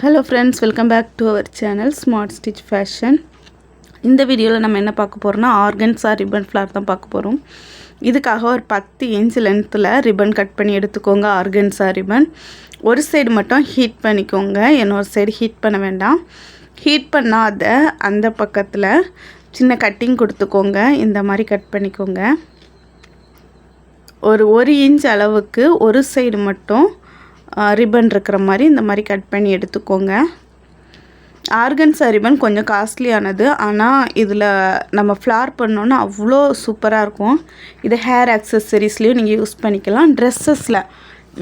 Hello friends welcome back to our channel Smart Stitch Fashion இந்த வீடியோவில் நம்ம என்ன பார்க்க போகிறோம்னா ஆர்கன்ஸா ரிப்பன் ஃப்ளார் தான் பார்க்க போகிறோம் இதுக்காக ஒரு பத்து இன்ச் லென்த்தில் ரிப்பன் கட் பண்ணி எடுத்துக்கோங்க ஆர்கன்ஸா ரிப்பன் ஒரு சைடு மட்டும் ஹீட் பண்ணிக்கோங்க இன்னொரு சைடு ஹீட் பண்ண வேண்டாம். ஹீட் பண்ணாத அந்த பக்கத்தில் சின்ன கட்டிங் கொடுத்துக்கோங்க இந்த மாதிரி கட் பண்ணிக்கோங்க. ஒரு ஒரு இன்ச் அளவுக்கு ஒரு சைடு மட்டும் ரிப்பன் இருக்கிற மாதிரி இந்த மாதிரி கட் பண்ணி எடுத்துக்கோங்க. ஆர்கன்ஸா ரிப்பன் கொஞ்சம் காஸ்ட்லியானது ஆனால் இதில் நம்ம ஃப்ளார் பண்ணோன்னா அவ்வளோ சூப்பராக இருக்கும். இது ஹேர் ஆக்சசரிஸ்லேயும் நீங்கள் யூஸ் பண்ணிக்கலாம். ட்ரெஸ்ஸஸில்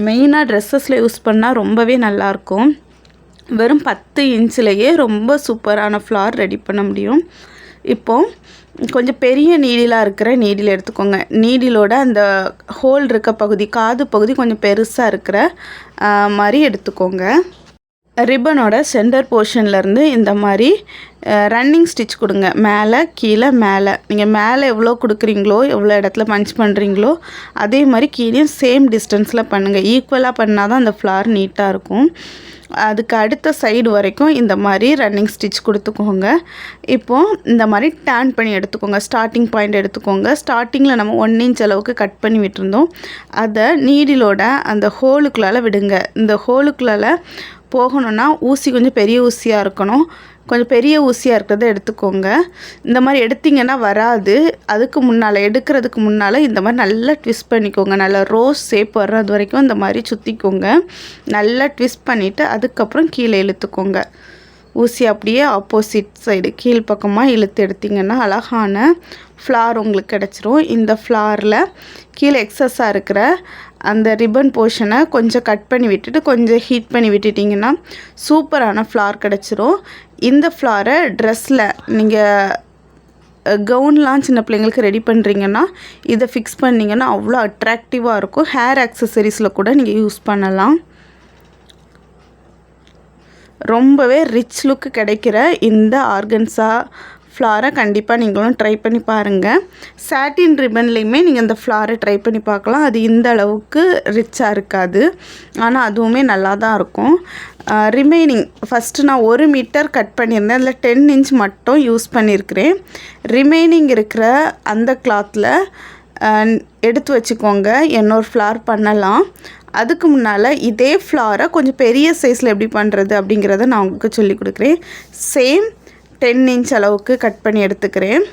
மெயினாக ட்ரெஸ்ஸஸில் யூஸ் பண்ணால் ரொம்பவே நல்லாயிருக்கும் வெறும் பத்து இன்ச்சிலேயே ரொம்ப சூப்பரான ஃப்ளார் ரெடி பண்ண முடியும். இப்போது கொஞ்சம் பெரிய நீடிலாக இருக்கிற நீடில் எடுத்துக்கோங்க. நீடிலோட அந்த ஹோல் இருக்க பகுதி காது பகுதி கொஞ்சம் பெருசாக இருக்கிற மாதிரி எடுத்துக்கோங்க. ரிப்பனோட சென்டர் போர்ஷன்லேருந்து இந்த மாதிரி ரன்னிங் ஸ்டிச் கொடுங்க. மேலே கீழே மேலே. நீங்கள் மேலே எவ்வளோ கொடுக்குறீங்களோ எவ்வளோ இடத்துல பஞ்ச் பண்ணுறீங்களோ அதே மாதிரி கீழே சேம் டிஸ்டன்ஸில் பண்ணுங்கள் ஈக்குவலாக பண்ணால் தான் அந்த ஃப்ளார் நீட்டாக இருக்கும். அதுக்கு அடுத்த சைடு வரைக்கும் இந்த மாதிரி ரன்னிங் ஸ்டிச் கொடுத்துக்கோங்க. இப்போது இந்த மாதிரி டேன் பண்ணி எடுத்துக்கோங்க. ஸ்டார்டிங் பாயிண்ட் எடுத்துக்கோங்க. ஸ்டார்டிங்கில் நம்ம ஒன் இன்ச் அளவுக்கு கட் பண்ணி விட்டுருந்தோம். அதை நீடிலோட அந்த ஹோலுக்குள்ளால் விடுங்க. இந்த ஹோலுக்குள்ளால் போகணுன்னா ஊசி கொஞ்சம் பெரிய ஊசியாக இருக்கணும். கொஞ்சம் பெரிய ஊசியாக இருக்கிறத எடுத்துக்கோங்க. இந்த மாதிரி எடுத்திங்கன்னா வராது. அதுக்கு முன்னால் எடுக்கிறதுக்கு முன்னால் இந்த மாதிரி நல்லா ட்விஸ்ட் பண்ணிக்கோங்க. நல்லா ரோஸ் ஷேப் வர்றது வரைக்கும் இந்த மாதிரி சுற்றிக்கோங்க நல்லா ட்விஸ்ட் பண்ணிவிட்டு அதுக்கப்புறம் கீழே இழுத்துக்கோங்க. ஊசி அப்படியே ஆப்போசிட் சைடு கீழ்ப்பக்கமாக இழுத்து எடுத்திங்கன்னா அழகான ஃப்ளார் உங்களுக்கு கிடச்சிரும். இந்த ஃப்ளாரில் கீழே எக்ஸஸாக இருக்கிற அந்த ரிப்பன் போர்ஷனை கொஞ்சம் கட் பண்ணி விட்டுட்டு கொஞ்சம் ஹீட் பண்ணி விட்டுட்டிங்கன்னா சூப்பரான ஃப்ளார் கிடச்சிரும். இந்த ஃப்ளாரை ட்ரெஸ்ஸில் நீங்கள் கவுன்லாம் சின்ன பிள்ளைங்களுக்கு ரெடி பண்ணுறீங்கன்னா இதை ஃபிக்ஸ் பண்ணிங்கன்னா அவ்வளோ அட்ராக்டிவாக இருக்கும். ஹேர் ஆக்சசரிஸில் கூட நீங்கள் யூஸ் பண்ணலாம். ரொம்பவே ரிச் லுக்கு கிடைக்கிற இந்த ஆர்கன்ஸா ஃப்ளாரை கண்டிப்பாக நீங்களும் ட்ரை பண்ணி பாருங்கள் சாட்டின் ரிப்பன்லேயுமே நீங்கள் இந்த ஃப்ளாரை ட்ரை பண்ணி பார்க்கலாம். அது இந்த அளவுக்கு ரிச்சாக இருக்காது. ஆனால் அதுவுமே நல்லா தான் இருக்கும் ரிமைனிங் ஃபஸ்ட்டு நான் ஒரு மீட்டர் கட் பண்ணியிருந்தேன். அதில் டென் இன்ச் மட்டும் யூஸ் பண்ணியிருக்கிறேன். ரிமைனிங் இருக்கிற அந்த கிளாத்தில் எடுத்து வச்சுக்கோங்க. இன்னொரு ஃப்ளார் பண்ணலாம். அதுக்கு முன்னால் இதே ஃப்ளாரை கொஞ்சம் பெரிய சைஸில் எப்படி பண்ணுறது அப்படிங்கிறத நான் உங்களுக்கு சொல்லி கொடுக்குறேன். சேம் டென் இன்ச் அளவுக்கு கட் பண்ணி எடுத்துக்கிறேன்.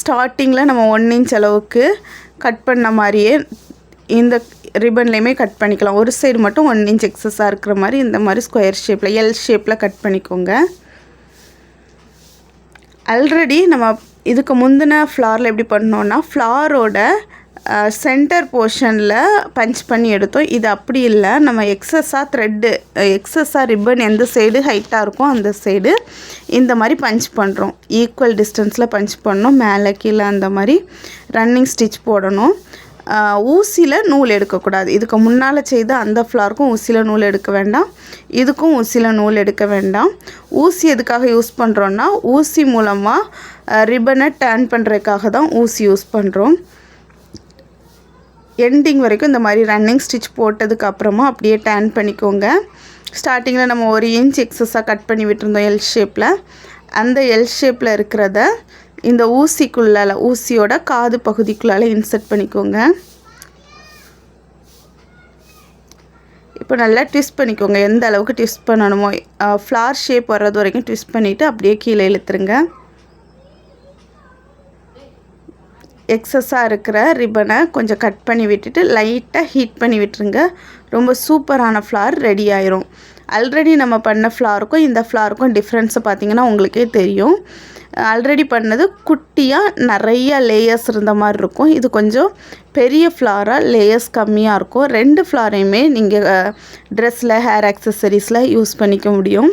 ஸ்டார்டிங்கில் நம்ம ஒன் இன்ச் அளவுக்கு கட் பண்ண மாதிரியே இந்த ரிப்பன்லேயுமே கட் பண்ணிக்கலாம். ஒரு சைடு மட்டும் ஒன் இன்ச் எக்ஸஸாக இருக்கிற மாதிரி இந்த மாதிரி ஸ்கொயர் ஷேப்பில் எல் ஷேப்பில் கட் பண்ணிக்கோங்க. ஆல்ரெடி நம்ம இதுக்கு முந்தின ஃப்ளாரில் எப்படி பண்ணோன்னா ஃப்ளாரோட சென்டர் போர்ஷனில் பஞ்ச் பண்ணி எடுத்தோம். இது அப்படி இல்லை. நம்ம எக்ஸஸாக த்ரெட்டு எக்ஸஸாக ரிப்பன் எந்த சைடு ஹைட்டாக இருக்கோ அந்த சைடு இந்த மாதிரி பஞ்ச் பண்ணுறோம் ஈக்குவல் டிஸ்டன்ஸில் பஞ்ச் பண்ணோம். மேலே கீழே அந்த மாதிரி ரன்னிங் ஸ்டிச் போடணும். ஊசியில் நூல் எடுக்கக்கூடாது. இதுக்கு முன்னால் செய்த அந்த ஃப்ளாருக்கும் ஊசியில் நூல் எடுக்க வேண்டாம். இதுக்கும் ஊசியில் நூல் எடுக்க வேண்டாம். ஊசி எதுக்காக யூஸ் பண்ணுறோன்னா ஊசி மூலமாக ரிப்பனை டேர்ன் பண்ணுறதுக்காக தான் ஊசி யூஸ் பண்ணுறோம் எண்டிங் வரைக்கும் இந்த மாதிரி ரன்னிங் ஸ்டிச் போட்டதுக்கு அப்புறமா அப்படியே டேன் பண்ணிக்கோங்க. ஸ்டார்டிங்கில் நம்ம ஒரு இன்ச் எக்ஸஸாக கட் பண்ணி விட்டுருந்தோம் எல் ஷேப்பில் அந்த எல் ஷேப்பில் இருக்கிறத இந்த ஊசிக்குள்ளால் ஊசியோட காது பகுதிக்குள்ளால் இன்சர்ட் பண்ணிக்கோங்க. இப்போ நல்லா ட்விஸ்ட் பண்ணிக்கோங்க. எந்த அளவுக்கு ட்விஸ்ட் பண்ணணுமோ ஃப்ளார் ஷேப் வர்றது வரைக்கும் ட்விஸ்ட் பண்ணிவிட்டு அப்படியே கீழே இழுத்துருங்க. எக்ஸஸாக இருக்கிற ரிப்பனை கொஞ்சம் கட் பண்ணி விட்டுட்டு லைட்டாக ஹீட் பண்ணி விட்டுருங்க. ரொம்ப சூப்பரான ஃப்ளார் ரெடி ஆயிரும். ஆல்ரெடி நம்ம பண்ண ஃப்ளாருக்கும் இந்த ஃப்ளாருக்கும் டிஃப்ரென்ஸை பார்த்தீங்கன்னா உங்களுக்கே தெரியும். ஆல்ரெடி பண்ணது குட்டியாக நிறைய லேயர்ஸ் இருந்த மாதிரி இருக்கும். இது கொஞ்சம் பெரிய ஃப்ளாராக லேயர்ஸ் கம்மியாக இருக்கும். ரெண்டு ஃப்ளாரையுமே நீங்கள் ட்ரெஸ்ஸில் ஹேர் ஆக்சசரிஸில் யூஸ் பண்ணிக்க முடியும்.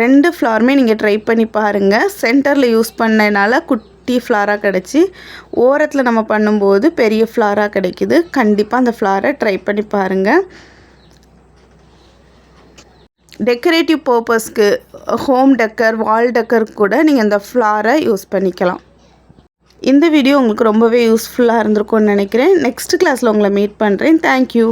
ரெண்டு ஃப்ளாருமே நீங்கள் ட்ரை பண்ணி பாருங்கள் சென்டரில் யூஸ் பண்ணனால குட்டி ஃப்ளாராக கிடச்சி ஓரத்தில் நம்ம பண்ணும்போது பெரிய ஃப்ளாராக கிடைக்கிது. கண்டிப்பாக அந்த ஃப்ளாரை ட்ரை பண்ணி பாருங்கள் டெக்கரேட்டிவ் பர்பஸ்க்கு ஹோம் டெக்கர் வால் டெக்கர் கூட நீங்கள் இந்த ஃப்ளாரை யூஸ் பண்ணிக்கலாம். இந்த வீடியோ உங்களுக்கு ரொம்பவே யூஸ்ஃபுல்லாக இருந்திருக்கும்னு நினைக்கிறேன். நெக்ஸ்ட் கிளாஸில் உங்களை மீட் பண்ணுறேன் தேங்க்யூ